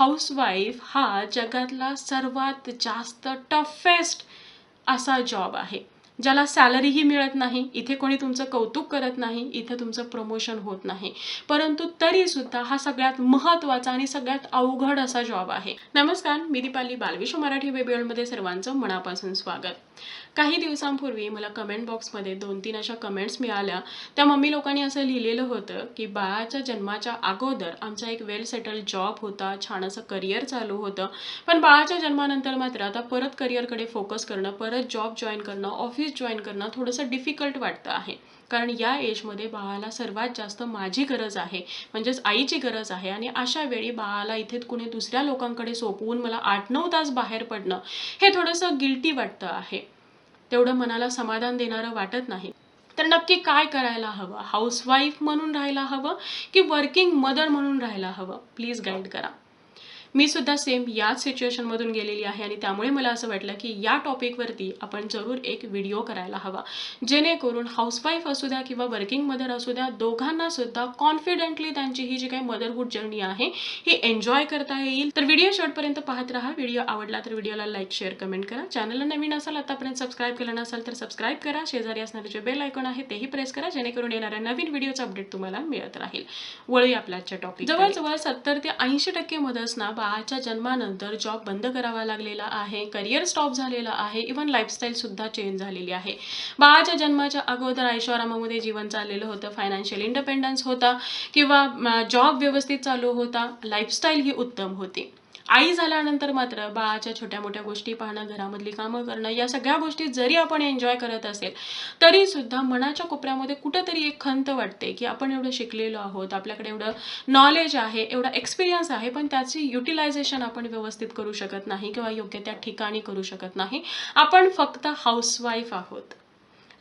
Housewife हा जगातला सर्वात जास्त टफेस्ट असा जॉब आहे. ज्याला सॅलरीही मिळत नाही इथे कोणी तुमचं कौतुक करत नाही इथे तुमचं प्रमोशन होत नाही. परंतु तरीसुद्धा हा सगळ्यात महत्त्वाचा आणि सगळ्यात अवघड असा जॉब आहे. नमस्कार मी दीपाली बालविश्व मराठी वेबवर्ल्डमध्ये सर्वांचं मनापासून स्वागत. काही दिवसांपूर्वी मला कमेंट बॉक्समध्ये दोन तीन अशा कमेंट्स मिळाल्या. त्या मम्मी लोकांनी असं लिहिलेलं होतं की बाळाच्या जन्माच्या अगोदर आमचा एक वेल सेटल जॉब होता छान असं करिअर चालू होतं. पण बाळाच्या जन्मानंतर मात्र आता परत करिअरकडे फोकस करणं परत जॉब जॉईन करणं ऑफिस जॉईन करणं थोडंसं डिफिकल्ट वाटतं आहे. कारण या एजमध्ये बाळाला सर्वात जास्त माझी गरज आहे म्हणजेच आईची गरज आहे. आणि अशा वेळी बाळाला इथे कुणी दुसऱ्या लोकांकडे सोपवून मला आठ नऊ तास बाहेर पडणं हे थोडंसं गिल्टी वाटतं आहे. तेवढं मनाला समाधान देणारं वाटत नाही. तर नक्की काय करायला हवं? हाऊसवाईफ म्हणून राहायला हवं की वर्किंग मदर म्हणून राहायला हवं? प्लीज गाईड करा. मी सुद्धा सेम याच सिच्युएशनमधून गेलेली आहे आणि त्यामुळे मला असं वाटलं की या टॉपिकवरती आपण जरूर एक व्हिडिओ करायला हवा. जेणेकरून हाऊसवाईफ असू द्या किंवा वर्किंग मदर असू द्या दोघांना सुद्धा कॉन्फिडेंटली त्यांची ही जी काही मदरहूड जर्नी आहे ही एन्जॉय करता येईल. तर व्हिडिओ शॉर्टपर्यंत पाहत राहा. व्हिडिओ आवडला तर व्हिडिओला लाईक शेअर कमेंट करा. चॅनलला नवीन असाल आतापर्यंत सबस्क्राईब केलं नसाल तर सबस्क्राईब करा. शेजारी असणारे जे बेल आयकॉन आहे तेही प्रेस करा. जेणेकरून येणाऱ्या नवीन व्हिडिओचा अपडेट तुम्हाला मिळत राहील. वळूया आपल्या आजच्या टॉपिक जवळजवळ सत्तर ते ऐंशी टक्के मदर्सना बाळाच्या जन्मानंतर जॉब बंद करावा लागलेला आहे करिअर स्टॉप झालेला आहे इव्हन लाईफस्टाईलसुद्धा चेंज झालेली आहे. बाळाच्या जन्माच्या अगोदर ऐश्वरामामध्ये जीवन चाललेलं होतं फायनान्शियल इंडिपेंडन्स होता किंवा जॉब व्यवस्थित चालू होता लाईफस्टाईल ही उत्तम होती. आई झाल्यानंतर मात्र बाळाच्या छोट्या मोठ्या गोष्टी पाहणं घरामधली कामं करणं या सगळ्या गोष्टी जरी आपण एन्जॉय करत असेल तरी सुद्धा मनाच्या कोपऱ्यामध्ये कुठंतरी एक खंत वाटते की आपण एवढं शिकलेलो आहोत आपल्याकडे एवढं नॉलेज आहे एवढा एक्सपिरियन्स आहे पण त्याची युटिलायझेशन आपण व्यवस्थित करू शकत नाही किंवा योग्य त्या ठिकाणी करू शकत नाही. आपण फक्त हाऊसवाईफ आहोत.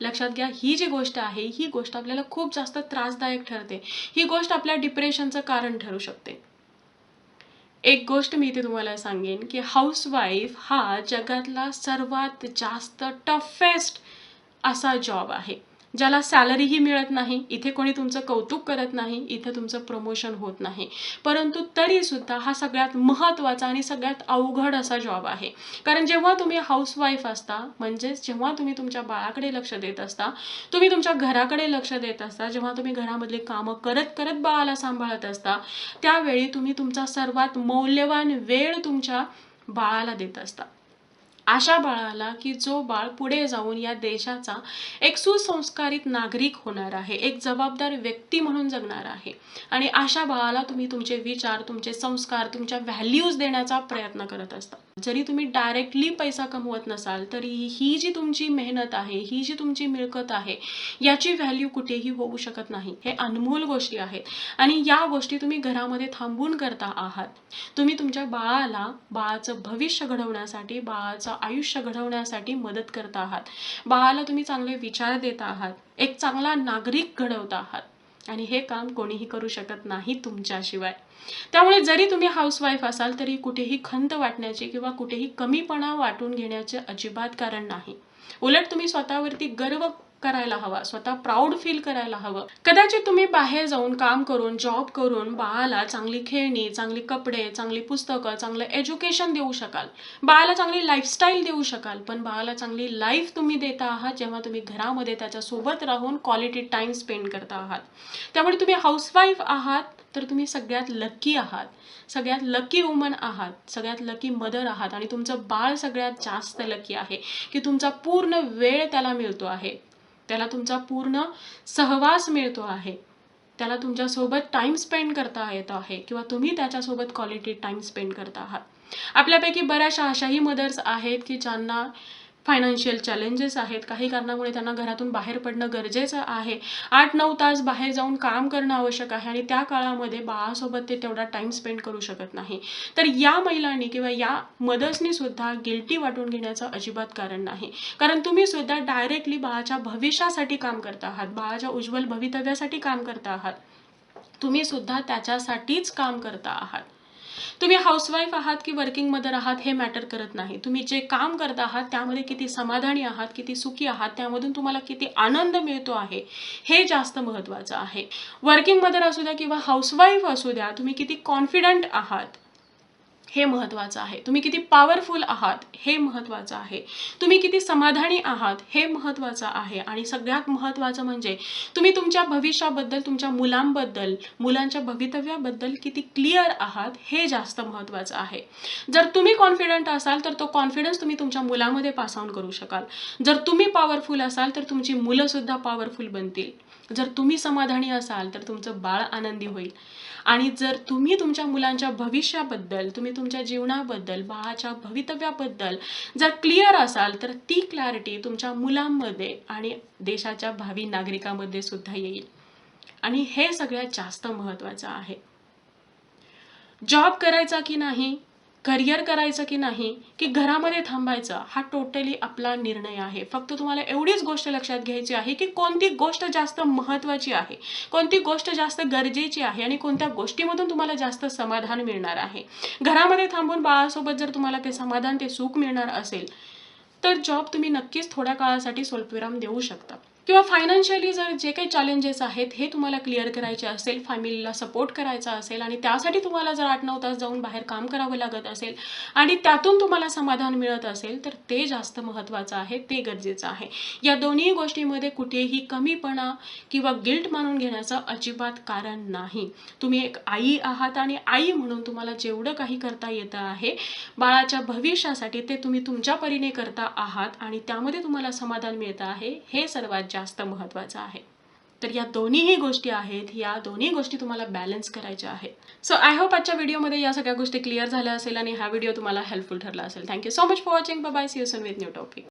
लक्षात घ्या ही जी गोष्ट आहे ही गोष्ट आपल्याला खूप जास्त त्रासदायक ठरते. ही गोष्ट आपल्या डिप्रेशनचं कारण ठरू शकते. एक गोष्ट मी इथे तुम्हाला सांगेन की हाऊसवाईफ हा जगातला सर्वात जास्त टफेस्ट असा जॉब आहे. ज्याला सॅलरीही मिळत नाही इथे कोणी तुमचं कौतुक करत नाही इथे तुमचं प्रमोशन होत नाही. परंतु तरीसुद्धा हा सगळ्यात महत्त्वाचा आणि सगळ्यात अवघड असा जॉब आहे. कारण जेव्हा तुम्ही हाऊसवाईफ असता म्हणजेच जेव्हा तुम्ही तुमच्या बाळाकडे लक्ष देत असता तुम्ही तुमच्या घराकडे लक्ष देत असता जेव्हा तुम्ही घरामधले कामं करत करत बाळाला सांभाळत असता त्यावेळी तुम्ही तुमचा सर्वात मौल्यवान वेळ तुमच्या बाळाला देत असता. अशा बाळाला की जो बाळ पुढे जाऊन या देशाचा एक सुसंस्कारित नागरिक होणार आहे एक जबाबदार व्यक्ती म्हणून जगणार आहे. आणि अशा बाळाला तुम्ही तुमचे विचार तुमचे संस्कार तुमच्या व्हॅल्यूज देण्याचा प्रयत्न करत असता. जरी तुम्ही डायरेक्टली पैसा कमवत नसाल तरी ही जी तुमची मेहनत आहे ही जी तुमची मिळकत आहे याची व्हॅल्यू कुठेही होऊ शकत नाही. हे अनमोल गोष्टी आहेत. आणि या गोष्टी तुम्ही घरामध्ये थांबून करता आहात. तुम्ही तुमच्या बाळाला बाळाचं भविष्य घडवण्यासाठी बाळाचा आयुष्य घडवण्यासाठी मदत करता आहात. बाळाला तुम्ही चांगले विचार देत आहात. एक चांगला नागरिक घडवता आहात. आणि हे काम कोणीही करू शकत नाही तुमच्याशिवाय. त्यामुळे जरी तुम्ही हाऊसवाईफ असाल तरी कुठेही खंत वाटण्याचे किंवा कुठेही कमीपणा वाटून घेण्याचे अजिबात कारण नाही. उलट तुम्ही स्वतःवरती गर्व करायला हवा स्वतः प्राऊड फील करायला हवं. कदाचित तुम्ही बाहेर जाऊन काम करून जॉब करून बाळाला चांगली खेळणी चांगली कपडे चांगली पुस्तकं चांगलं एज्युकेशन देऊ शकाल. बाळाला चांगली लाईफस्टाईल देऊ शकाल पण बाळाला चांगली लाईफ तुम्ही देता आहात जेव्हा तुम्ही घरामध्ये त्याच्यासोबत राहून क्वालिटी टाईम स्पेंड करता आहात. त्यामुळे तुम्ही हाऊसवाईफ आहात तर तुम्ही सगळ्यात लकी आहात. सगळ्यात लकी वुमन आहात सगळ्यात लकी मदर आहात आणि तुमचं बाळ सगळ्यात जास्त लकी आहे की तुमचा पूर्ण वेळ त्याला मिळतो आहे. त्याला तुमचा पूर्ण सहवास मिळतो आहे. त्याला तुमच्यासोबत टाईम स्पेंड करता येत आहे किंवा तुम्ही त्याच्यासोबत क्वालिटी टाईम स्पेंड करता आहात. आपल्यापैकी बऱ्याचशा अशाही मदर्स आहेत की ज्यांना फायनान्शियल चॅलेंजेस आहेत. काही कारणामुळे त्यांना घरातून बाहेर पडणं गरजेचं आहे. आठ नऊ तास बाहेर जाऊन काम करणं आवश्यक आहे आणि त्या काळामध्ये बाळासोबत ते तेवढा टाईम स्पेंड करू शकत नाही. तर या महिलांनी किंवा या मदर्सनी सुद्धा गिल्टी वाटून घेण्याचं अजिबात कारण नाही. कारण तुम्ही सुद्धा डायरेक्टली बाळाच्या भविष्यासाठी काम करता आहात. बाळाच्या उज्ज्वल भवितव्यासाठी काम करता आहात. तुम्ही सुद्धा त्याच्यासाठीच काम करता आहात. तुम्ही हाऊसवाईफ आहात की वर्किंग मदर आहात हे मॅटर करत नाही. तुम्ही जे काम करत आहात त्यामध्ये किती समाधानी आहात किती सुखी आहात त्यामधून तुम्हाला किती आनंद मिळतो आहे हे जास्त महत्त्वाचं आहे. वर्किंग मदर असू द्या किंवा हाऊसवाईफ असू द्या तुम्ही किती कॉन्फिडंट आहात हे महत्त्वाचं आहे. तुम्ही किती पॉवरफुल आहात हे महत्त्वाचं आहे. तुम्ही किती समाधानी आहात हे महत्त्वाचं आहे. आणि सगळ्यात महत्त्वाचं म्हणजे तुम्ही तुमच्या भविष्याबद्दल तुमच्या मुलांबद्दल मुलांच्या भवितव्याबद्दल किती क्लिअर आहात हे जास्त महत्त्वाचं आहे. जर तुम्ही कॉन्फिडंट असाल तर तो कॉन्फिडन्स तुम्ही तुमच्या मुलामध्ये पास ऑन करू शकाल. जर तुम्ही पॉवरफुल असाल तर तुमची मुलंसुद्धा पॉवरफुल बनतील. जर तुम्ही समाधानी असाल तर तुमचं बाळ आनंदी होईल. आणि जर तुम्ही तुमच्या मुलांच्या भविष्याबद्दल तुम्ही तुमच्या जीवनाबद्दल बाळाच्या भवितव्याबद्दल जर क्लिअर असाल तर ती क्लॅरिटी तुमच्या मुलांमध्ये आणि देशाच्या भावी नागरिकांमध्ये सुद्धा येईल. आणि हे सगळ्यात जास्त महत्त्वाचं आहे. जॉब करायचा की नाही? करिअर करायचं की नाही की घरामध्ये थांबायचं हा टोटली आपला निर्णय आहे. फक्त तुम्हाला एवढीच गोष्ट लक्षात घ्यायची आहे की कोणती गोष्ट जास्त महत्त्वाची आहे कोणती गोष्ट जास्त गरजेची आहे आणि कोणत्या गोष्टीमधून तुम्हाला जास्त समाधान मिळणार आहे. घरामध्ये थांबून बाळासोबत जर तुम्हाला ते समाधान ते सुख मिळणार असेल तर जॉब तुम्ही नक्कीच थोड्या काळासाठी स्वल्पविराम देऊ शकता. किंवा फायनान्शियली जर जे काही चॅलेंजेस आहेत हे तुम्हाला क्लिअर करायचे असेल फॅमिलीला सपोर्ट करायचा असेल आणि त्यासाठी तुम्हाला जर आठ नऊ तास जाऊन बाहेर काम करावं लागत असेल आणि त्यातून तुम्हाला समाधान मिळत असेल तर ते जास्त महत्त्वाचं आहे ते गरजेचं आहे. या दोन्ही गोष्टीमध्ये कुठेही कमीपणा किंवा गिल्ट मानून घेण्याचं अजिबात कारण नाही. तुम्ही एक आई आहात आणि आई म्हणून तुम्हाला जेवढं काही करता येतं आहे बाळाच्या भविष्यासाठी ते तुम्ही तुमच्या परीने करता आहात आणि त्यामध्ये तुम्हाला समाधान मिळतं आहे हे सर्वात जास्त महत्त्वाचं आहे. तर या दोन्हीही गोष्टी आहेत या दोन्ही गोष्टी तुम्हाला बॅलन्स करायच्या आहेत. सो आय होप आजच्या व्हिडिओमध्ये या सगळ्या गोष्टी क्लिअर झाल्या असेल आणि हा व्हिडिओ तुम्हाला हेल्पफुल ठरला असेल. Thank you so much for watching bye see you soon with new topic